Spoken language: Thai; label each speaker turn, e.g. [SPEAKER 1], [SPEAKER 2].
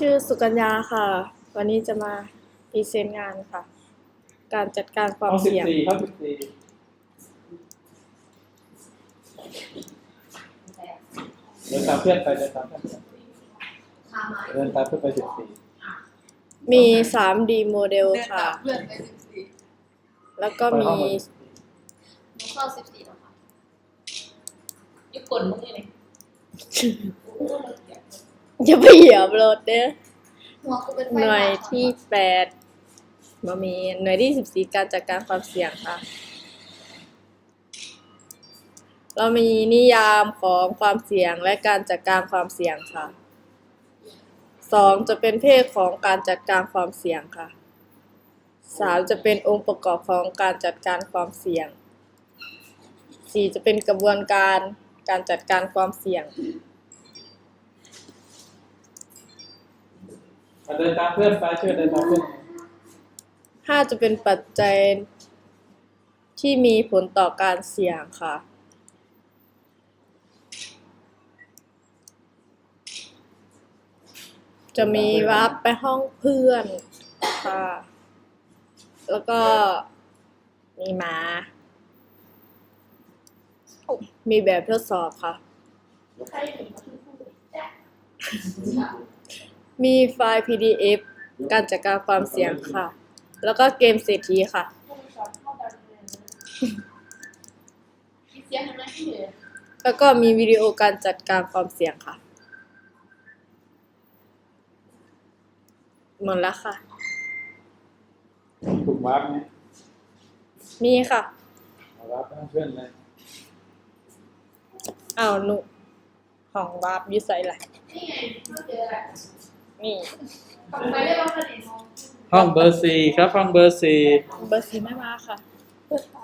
[SPEAKER 1] ชื่อสุกัญญาค่ะ วันนี้จะมาพรีเซนต์งานค่ะ การจัดการความ
[SPEAKER 2] ห้องสิบ
[SPEAKER 1] เสี่ยง
[SPEAKER 2] สี่ห้องสิบสี่เดินตามเพื่อนไปเดินตามเพื่อนไปเดินตามเพื่อนไปสิบสี่
[SPEAKER 1] มี 3D โมเดล
[SPEAKER 3] เดิน
[SPEAKER 1] ค่ะ
[SPEAKER 3] ตามเพื่อนไปสิบสี่
[SPEAKER 1] แล้วก็
[SPEAKER 2] ไป
[SPEAKER 1] มี
[SPEAKER 2] ห้อง
[SPEAKER 3] หนูเข้าสิบสี่แล้วค่ะยุกกลมึงนี่เลย
[SPEAKER 1] จะไปเหยียบรถเด้อ
[SPEAKER 3] หัวกูเป็นไฟ
[SPEAKER 1] หน่วย
[SPEAKER 3] ฟ้า
[SPEAKER 1] ที่แปดมามีหน่วยที่สิบสี่การจัดการความเสี่ยงค่ะ เรามีนิยามของความเสี่ยงและการจัดการความเสี่ยงค่ะสองจะเป็นเพศของการจัดการความเสี่ยงค่ะสามจะเป็นองค์ประกอบของการจัดการความเสี่ยงสี่จะเป็นกระบวนการการจัดการความเสี่ยง
[SPEAKER 2] เดินตามเพื่อนไปช่วยเดินตามเพื่อน
[SPEAKER 1] ห้าจะเป็นปัจจัยที่มีผลต่อการเสี่ยงค่ะ จะมีวับไปห้องเพื่อนค่ะ แล้วก็มีหมา มีแบบทดสอบค่ะ มีไฟล์ PDF การจัดการความเสี่ยงค่ะ แล้วก็เกมเศรษฐีค่ะ
[SPEAKER 3] ผู้สอนเข้าดันเรียนคิดเสียงเห็นไหมที่เหลือ
[SPEAKER 1] แล้วก็มีวิดีโอการจัดการความเสี่ยงค่ะหมดแล้วค่ะ
[SPEAKER 2] ถูกวาร์ปไหม
[SPEAKER 1] มีค่ะ
[SPEAKER 2] เอาวาร์ปไปให้เพื่อนเลย
[SPEAKER 1] อ้าวหนุของวาร์ปอยูไซไหละ
[SPEAKER 3] นี่ไงเขาเจออะไร
[SPEAKER 1] นี่
[SPEAKER 3] ทำไปได้บ้างคะเนี่ยน้อง
[SPEAKER 2] ห้องเบอร์สี่ครับห้องเบอร์สี่
[SPEAKER 1] เบอร์สีไม่มาค่ะเปิดฝาเลย